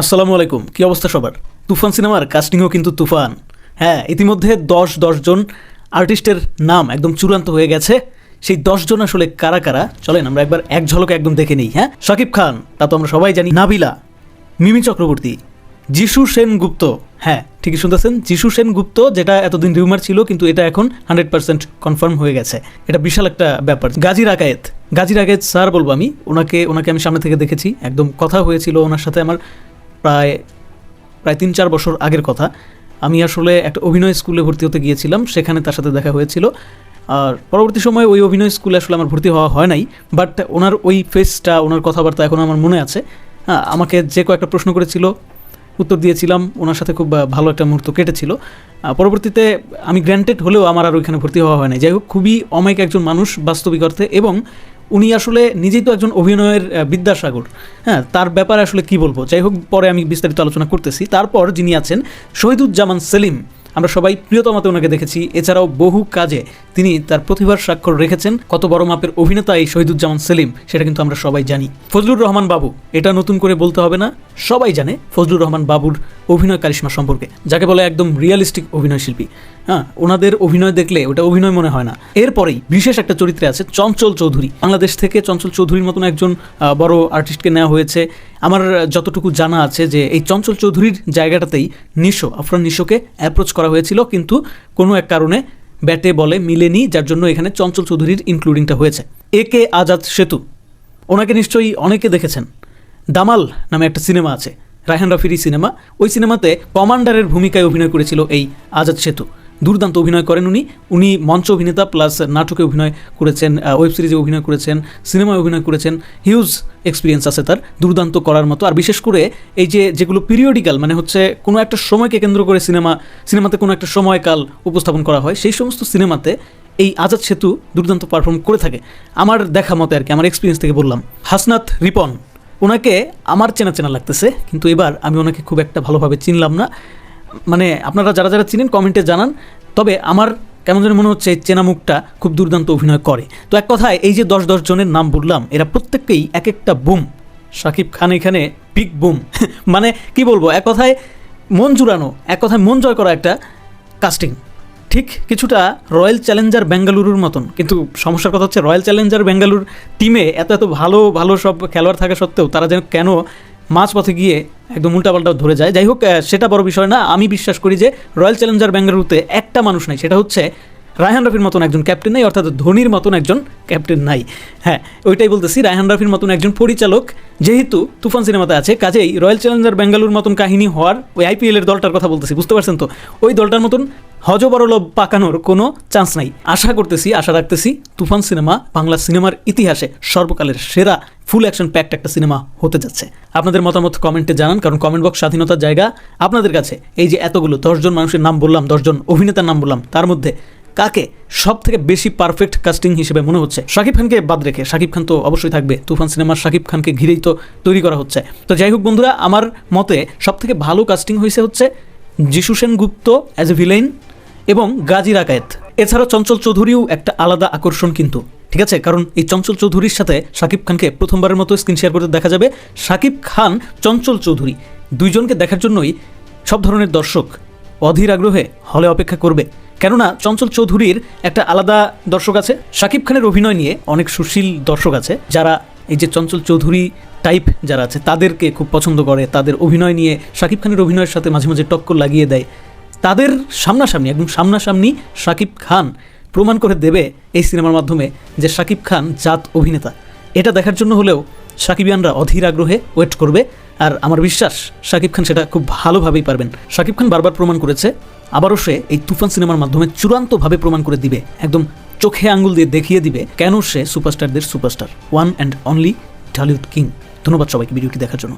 আসসালামু আলাইকুম, কি অবস্থা সবার? তুফান সিনেমার কাস্টিংও কিন্তু তুফান। হ্যাঁ ইতিমধ্যে দশ জন আর্টিস্টের নাম একদম চূড়ান্ত হয়ে গেছে। সেই জন আসলে কারা কারা? চলেন আমরা একবার এক ঝলকে একদম দেখে নিই হ্যাঁ? শাকিব খান, তা তো আমরা সবাই জানি। নাবিলা, মিমি চক্রবর্তী, যিশু সেনগুপ্ত। হ্যাঁ ঠিকই শুনতেছেন, যিশু সেনগুপ্ত, যেটা এতদিন রিউমার ছিল, কিন্তু এটা এখন হান্ড্রেড পার্সেন্ট কনফার্ম হয়ে গেছে। এটা বিশাল একটা ব্যাপার। গাজীর আকায়েত গাজীর আকায়েত স্যার বলব আমি, ওনাকে ওনাকে আমি সামনে থেকে দেখেছি। একদম কথা হয়েছিল ওনার সাথে আমার প্রায় প্রায় তিন চার বছর আগের কথা। আমি আসলে একটা অভিনয় স্কুলে ভর্তি হতে গিয়েছিলাম, সেখানে তার সাথে দেখা হয়েছিল। আর পরবর্তী সময় ওই অভিনয় স্কুলে আসলে আমার ভর্তি হওয়া হয় নাই, বাট ওনার ওই ফেসটা ওনার কথাবার্তা এখন আমার মনে আছে। হ্যাঁ আমাকে যে কয়েকটা প্রশ্ন করেছিল, উত্তর দিয়েছিলাম, ওনার সাথে খুব ভালো একটা মুহূর্ত কেটেছিল। পরবর্তীতে আমি গ্র্যান্টেড হলেও আমার আর ওইখানে ভর্তি হওয়া হয় নাই। যাই হোক, খুবই অমায়িক একজন মানুষ বাস্তবিক অর্থে এবং উনি আসলে নিজেই তো একজন অভিনয়ের বিদ্যাসাগর। হ্যাঁ তার ব্যাপারে আসলে কি বলব? যাই হোক, পরে আমি বিস্তারিত আলোচনা করতেছি। তারপর যিনি আছেন শহীদুজ্জামান সেলিম। আমরা সবাই প্রিয়তমাতে ওনাকে দেখেছি। এছাড়াও বহু কাজে তিনি তার প্রতিভার স্বাক্ষর রেখেছেন। কত বড় মাপের অভিনেতা এই শহীদুজ্জামান সেলিম, সেটা কিন্তু আমরা সবাই জানি। ফজলুর রহমান বাবু, এটা নতুন করে বলতে হবে না, সবাই জানে ফজলুর রহমান বাবুর অভিনয় কারিশমা সম্পর্কে। যাকে বলে একদম রিয়েলিস্টিক অভিনয় শিল্পী। হ্যাঁ ওনাদের অভিনয় দেখলে ওটা অভিনয় মনে হয় না। এরপরেই বিশেষ একটা চরিত্রে আছে চঞ্চল চৌধুরী। বাংলাদেশ থেকে চঞ্চল চৌধুরীর মতন একজন বড় আর্টিস্টকে নেওয়া হয়েছে। আমার যতটুকু জানা আছে যে এই চঞ্চল চৌধুরীর জায়গাটাতেই নিশো, আফরান নিশোকে অ্যাপ্রোচ করা হয়েছিল, কিন্তু কোনো এক কারণে ব্যাটে বলে মিলেনি, যার জন্য এখানে চঞ্চল চৌধুরীর ইনক্লুডিংটা হয়েছে। এ কে আজাদ সেতু, ওনাকে নিশ্চয়ই অনেকে দেখেছেন। দামাল নামে একটা সিনেমা আছে, রায়হান রফিরি সিনেমা। ওই সিনেমাতে কমান্ডারের ভূমিকায় অভিনয় করেছিল এই আজাদ সেতু। দুর্দান্ত অভিনয় করেন উনি। উনি মঞ্চ অভিনেতা প্লাস নাটকে অভিনয় করেছেন ওয়েব সিরিজে অভিনয় করেছেন, সিনেমায় অভিনয় করেছেন। হিউজ এক্সপিরিয়েন্স আছে তার, দুর্দান্ত করার মতো। আর বিশেষ করে এই যে, যেগুলো পিরিয়ডিক্যাল মানে হচ্ছে কোনো একটা সময়কে কেন্দ্র করে সিনেমা, সিনেমাতে কোনো একটা সময়কাল উপস্থাপন করা হয়, সেই সমস্ত সিনেমাতে এই আজাদ সেতু দুর্দান্ত পারফর্ম করে থাকে। আমার দেখা মতে আর কি, আমার এক্সপিরিয়েন্স থেকে বললাম। হাসনাত রিপন, ওনাকে আমার চেনা চেনা লাগতেছে, কিন্তু এবার আমি ওনাকে খুব একটা ভালোভাবে চিনলাম না। মানে আপনারা যারা যারা চিনেন, কমেন্টে জানান। তবে আমার কেমন যেন মনে হচ্ছে চেনা মুখটা খুব দুর্দান্ত অভিনয় করে। তো এক কথায়, এই যে দশ দশ জনের নাম বললাম, এরা প্রত্যেককেই এক একটা বুম। শাকিব খান এখানে বিগ বুম। মানে কি বলব, এক কথায় মন জুড়ানো, এক কথায় মন জয় করা একটা কাস্টিং ঠিক কিছুটা রয়্যাল চ্যালেঞ্জার বেঙ্গালুরুর মতন। কিন্তু সমস্যার কথা হচ্ছে রয়্যাল চ্যালেঞ্জার বেঙ্গালুর টিমে এত এত ভালো ভালো সব খেলোয়াড় থাকা সত্ত্বেও তারা যেন কেন মাঝ পথে গিয়ে একদম উল্টাপাল্টা ধরে যায়। যাই হোক সেটা বড় বিষয় না। আমি বিশ্বাস করি যে রয়্যাল চ্যালেঞ্জার ব্যাঙ্গালুরুতে একটা মানুষ নাই, সেটা হচ্ছে রায়হান রাফির মতন একজন ক্যাপ্টেন নাই, অর্থাৎ ধোনির মতন একজন ক্যাপ্টেন নাই। হ্যাঁ ওইটাই বলতেছি, রায়হান রাফির মতন একজন পরিচালক, যেহেতু তুফান সিনেমাতে আছে, কাজেই রয়্যাল চ্যালেঞ্জার বেঙ্গালুর মতন কাহিনী হওয়ার ওই আইপিএলের দলটার কথা বলতেছি, বুঝতে পারছেন তো? ওই দলটার মতন হজবরলভ পাকানোর কোনো চান্স নাই। আশা করতেছি, আশা রাখতেছি, তুফান সিনেমা বাংলা সিনেমার ইতিহাসে সর্বকালের সেরা ফুল অ্যাকশন প্যাকড একটা সিনেমা হতে যাচ্ছে। আপনাদের মতামত কমেন্টে জানান, কারণ কমেন্ট বক্স স্বাধীনতার জায়গা। আপনাদের কাছে এই যে এতগুলো, দশজন মানুষের নাম বললাম, দশজন অভিনেতার নাম বললাম, তার মধ্যে কাকে সব থেকে বেশি পারফেক্ট কাস্টিং হিসেবে মনে হচ্ছে? শাকিব খানকে বাদ রেখে, শাকিব খান তো অবশ্যই থাকবে। তুফান সিনেমার শাকিব খানকে ঘিরেই তো তৈরি করা হচ্ছে। তো যাই হোক বন্ধুরা, আমার মতে সব থেকে ভালো কাস্টিং হয়েছে হচ্ছে Jisshu Sen Gupta as a villain এবং গাজীর আকায়েত এছাড়া চঞ্চল চৌধুরীও একটা আলাদা আকর্ষণ কিন্তু, ঠিক আছে? কারণ এই চঞ্চল চৌধুরীর সাথে শাকিব খানকে প্রথমবারের মতো স্ক্রিন শেয়ার করতে দেখা যাবে। শাকিব খান, চঞ্চল চৌধুরী দুইজনকে দেখার জন্যই সব ধরনের দর্শক অধীর আগ্রহে হলে অপেক্ষা করবে। কেননা চঞ্চল চৌধুরীর একটা আলাদা দর্শক আছে, শাকিব খানের অভিনয় নিয়ে অনেক সুশীল দর্শক আছে, যারা এই যে চঞ্চল চৌধুরী টাইপ যারা আছে, তাদেরকে খুব পছন্দ করে, তাদের অভিনয় নিয়ে, শাকিব খানের অভিনয়ের সাথে মাঝে মাঝে টক্কর লাগিয়ে দেয়। তাদের সামনাসামনি, একদম সামনাসামনি শাকিব খান প্রমাণ করে দেবে এই সিনেমার মাধ্যমে যে শাকিব খান জাত অভিনেতা। এটা দেখার জন্য হলেও সাকিবিয়ানরা অধীর আগ্রহে ওয়েট করবে, আর আমার বিশ্বাস শাকিব খান সেটা খুব ভালোভাবেই পারবেন। শাকিব খান বারবার প্রমাণ করেছে আবারও সে এই তুফান সিনেমার মাধ্যমে চূড়ান্তভাবে প্রমাণ করে দিবে, একদম চোখে আঙ্গুল দিয়ে দেখিয়ে দিবে কেন সে সুপারস্টারদের superstar one and only Dhallywood king ধন্যবাদ সবাইকে ভিডিওটি দেখার জন্য।